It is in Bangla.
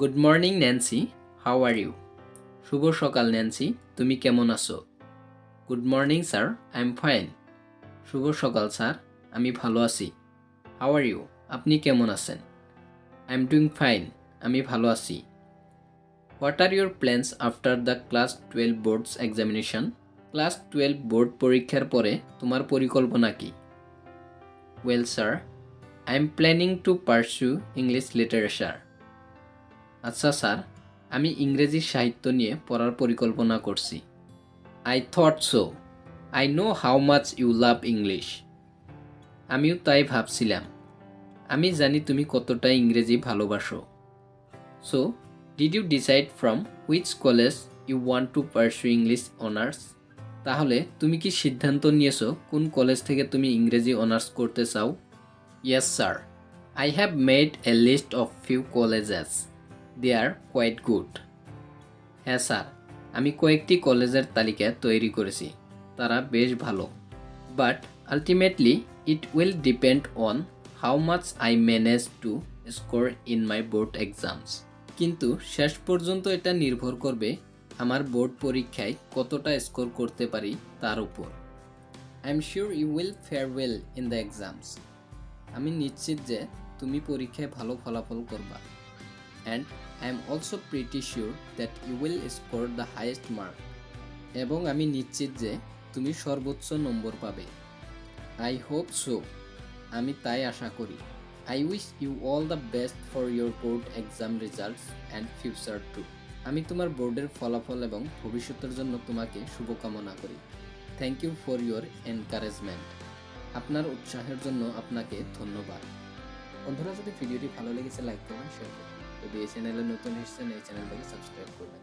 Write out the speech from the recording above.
Good morning Nancy how are you শুভ সকাল ন্যান্সি তুমি কেমন আছো? Good morning sir I am fine শুভ সকাল স্যার আমি ভালো আছি। হাউ আর ইউ আপনি কেমন আছেন? আই এম ডুইং ফাইন আমি ভালো আছি। What are your plans after the class twelve boards examination class twelve board পরীক্ষার পরে তোমার পরিকল্পনা কি? Well sir I am planning to pursue English literature আচ্ছা স্যার, আমি ইংরেজি সাহিত্য নিয়ে পড়ার পরিকল্পনা করছি। I thought so I know how much you love English আমিও তাই ভাবছিলাম। আমি জানি তুমি কতটা ইংরেজি ভালোবাসো। So did you decide from which college you want to pursue English honours তাহলে তুমি কি সিদ্ধান্ত নিয়েছো কোন কলেজ থেকে তুমি ইংরেজি অনার্স করতে চাও? Yes sir I have made a list of few colleges they are quite good হ্যাঁ স্যার। আমি কয়েকটি কলেজের তালিকা তৈরি করেছি। তারা বেশ ভালো। But ultimately it will depend on how much I manage to score in my board exams কিন্তু শেষ পর্যন্ত এটা নির্ভর করবে আমার বোর্ড পরীক্ষায় কতটা স্কোর করতে পারি তার উপর। I am sure you will fare well in the exams আমি নিশ্চিত যে তুমি পরীক্ষায় ভালো ফলাফল করবা। And I am also pretty sure that you will score the highest mark এবং আমি নিশ্চিত যে তুমি সর্বোচ্চ নম্বর পাবে। আই হোপ সো আমি তাই আশা করি। I wish you all the best for your board exam results and future too আমি তোমার বোর্ডের ফলাফল এবং ভবিষ্যতের জন্য তোমাকে শুভকামনা করি। Thank you for your encouragement আপনার উৎসাহের জন্য আপনাকে ধন্যবাদ। বন্ধুরা, যদি ভিডিওটি ভালো লেগেছে লাইক করবেন শেয়ার করবেন। যদি এই চ্যানেলে নতুন এসেছেন এই চ্যানেলটাকে সাবস্ক্রাইব করবেন।